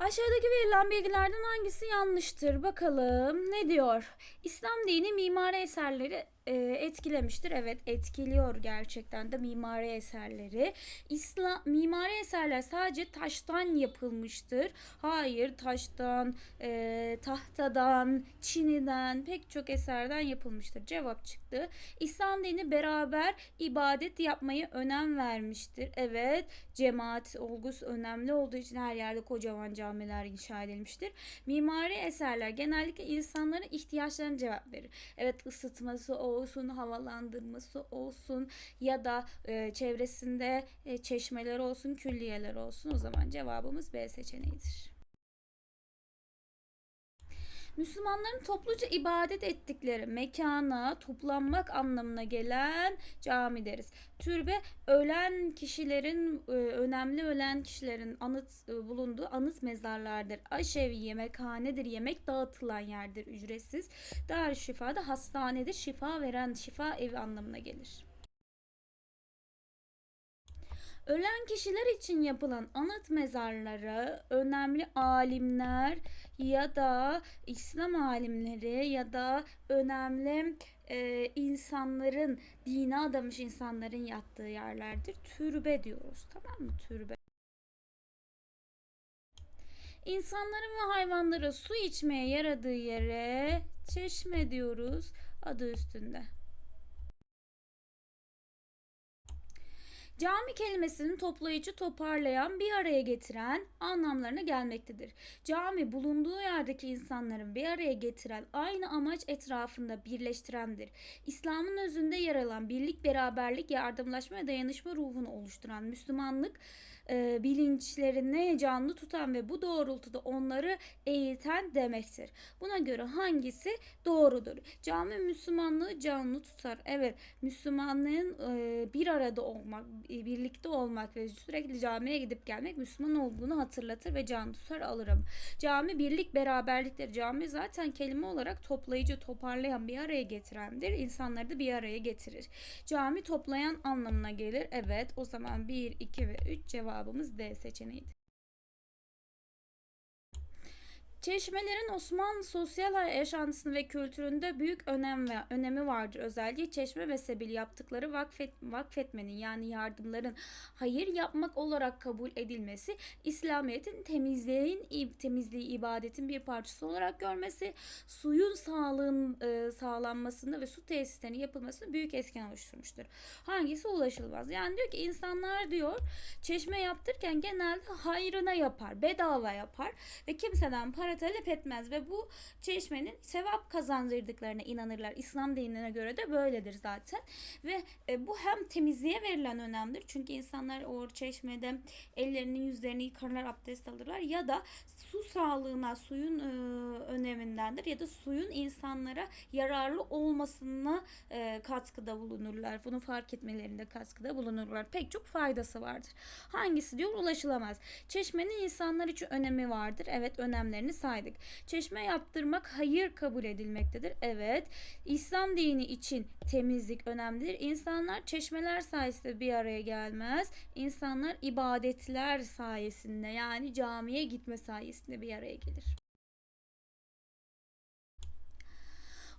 Aşağıdaki verilen bilgilerden hangisi yanlıştır? Bakalım ne diyor? İslam dini mimari eserleri e, etkilemiştir. Evet etkiliyor gerçekten de mimari eserleri. İslam mimari eserler sadece taştan yapılmıştır. Hayır taştan, e, tahtadan, çiniden pek çok eserden yapılmıştır. Cevap çıktı. İslam dini beraber ibadet yapmayı önem vermiştir. Evet cemaat olgusu önemli olduğu için her yerde kocaman camiler inşa edilmiştir. Mimari eserler genellikle insanların ihtiyaçlarına cevap verir. Evet ısıtması olsun, havalandırması olsun ya da e, çevresinde e, çeşmeler olsun, külliyeler olsun. O zaman cevabımız B seçeneğidir. Müslümanların topluca ibadet ettikleri mekana toplanmak anlamına gelen cami deriz. Türbe ölen kişilerin e, önemli ölen kişilerin anıt e, bulunduğu anıt mezarlardır. Aşevi yemekhanedir. Yemek dağıtılan yerdir ücretsiz. Darüşşifa da hastanedir. Şifa veren şifa evi anlamına gelir. Ölen kişiler için yapılan anıt mezarları önemli alimler ya da İslam alimleri ya da önemli e, insanların dine adamış insanların yattığı yerlerdir. Türbe diyoruz tamam mı? Türbe. İnsanların ve hayvanlara su içmeye yaradığı yere çeşme diyoruz adı üstünde. Cami kelimesinin toplayıcı, toparlayan, bir araya getiren anlamlarına gelmektedir. Cami bulunduğu yerdeki insanların bir araya getiren, aynı amaç etrafında birleştirendir. İslam'ın özünde yer alan birlik, beraberlik, yardımlaşma ve dayanışma ruhunu oluşturan Müslümanlık e, bilinçlerini canlı tutan ve bu doğrultuda onları eğiten demektir. Buna göre hangisi doğrudur? Cami Müslümanlığı canlı tutar. Evet, Müslümanlığın e, bir arada olmak, birlikte olmak ve sürekli camiye gidip gelmek Müslüman olduğunu hatırlatır ve can tutar alırım. Cami birlik beraberliktir. Cami zaten kelime olarak toplayıcı, toparlayan, bir araya getirendir. İnsanları da bir araya getirir. Cami toplayan anlamına gelir. Evet o zaman 1, 2 ve 3 cevabımız D seçeneğidir. Çeşmelerin Osmanlı sosyal yaşantısını ve kültüründe büyük önem ve önemi vardır. Özellikle çeşme ve sebil yaptıkları vakfet, vakfetmenin yani yardımların hayır yapmak olarak kabul edilmesi, İslamiyet'in temizliğin temizliği ibadetin bir parçası olarak görmesi, suyun sağlığın e, sağlanmasında ve su tesislerinin yapılmasında büyük etken oluşturmuştur. Hangisi ulaşılmaz? Yani diyor ki insanlar diyor çeşme yaptırırken genelde hayrına yapar, bedava yapar ve kimseden para talep etmez ve bu çeşmenin sevap kazandırdıklarına inanırlar. İslam dinine göre de böyledir zaten. Ve e, bu hem temizliğe verilen önemdir. Çünkü insanlar o çeşmede ellerini yüzlerini yıkarlar, abdest alırlar ya da su sağlığına, suyun e, önemindendir ya da suyun insanlara yararlı olmasına e, katkıda bulunurlar. Bunu fark etmelerinde katkıda bulunurlar. Pek çok faydası vardır. Hangisi diyor ulaşılamaz. Çeşmenin insanlar için önemi vardır. Evet önemlerini saydık. Çeşme yaptırmak hayır kabul edilmektedir. Evet. İslam dini için temizlik önemlidir. İnsanlar çeşmeler sayesinde bir araya gelmez. İnsanlar ibadetler sayesinde yani camiye gitme sayesinde bir araya gelir.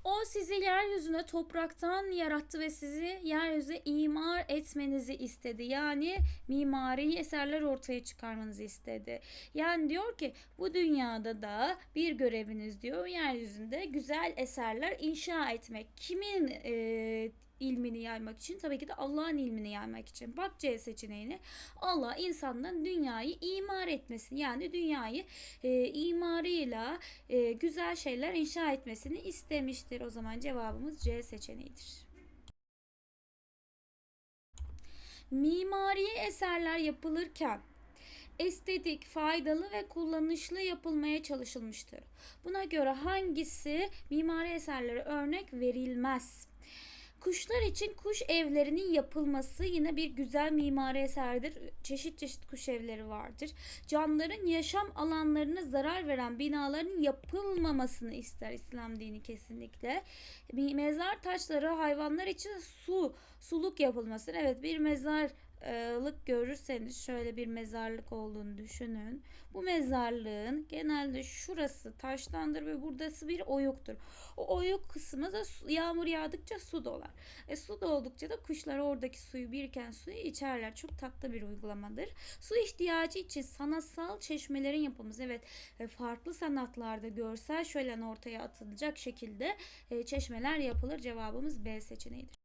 O sizi yeryüzüne topraktan yarattı ve sizi yeryüzüne imar etmenizi istedi. Yani mimari eserler ortaya çıkarmanızı istedi. Yani diyor ki bu dünyada da bir göreviniz diyor yeryüzünde güzel eserler inşa etmek. Kimin e, ilmini yaymak için tabii ki de Allah'ın ilmini yaymak için. Bak C seçeneğine. Allah insanların dünyayı imar etmesini yani dünyayı e, imarıyla e, güzel şeyler inşa etmesini istemiştir. O zaman cevabımız C seçeneğidir. Mimari eserler yapılırken estetik, faydalı ve kullanışlı yapılmaya çalışılmıştır. Buna göre hangisi mimari eserlere örnek verilmez? Kuşlar için kuş evlerinin yapılması yine bir güzel mimari eserdir. Çeşit çeşit kuş evleri vardır. Canlıların yaşam alanlarına zarar veren binaların yapılmamasını ister İslam dini kesinlikle. Mezar taşları hayvanlar için su, suluk yapılmasıdır. Evet bir mezar lık görürseniz şöyle bir mezarlık olduğunu düşünün. Bu mezarlığın genelde şurası taştandır ve buradası bir oyuktur. O oyuk kısmı da su- yağmur yağdıkça su dolar. E, su doldukça da kuşlar oradaki suyu biriken suyu içerler. Çok tatlı bir uygulamadır. Su ihtiyacı için sanatsal çeşmelerin yapımız. Evet e, farklı sanatlarda görsel şölen ortaya atılacak şekilde e, çeşmeler yapılır. Cevabımız B seçeneğidir.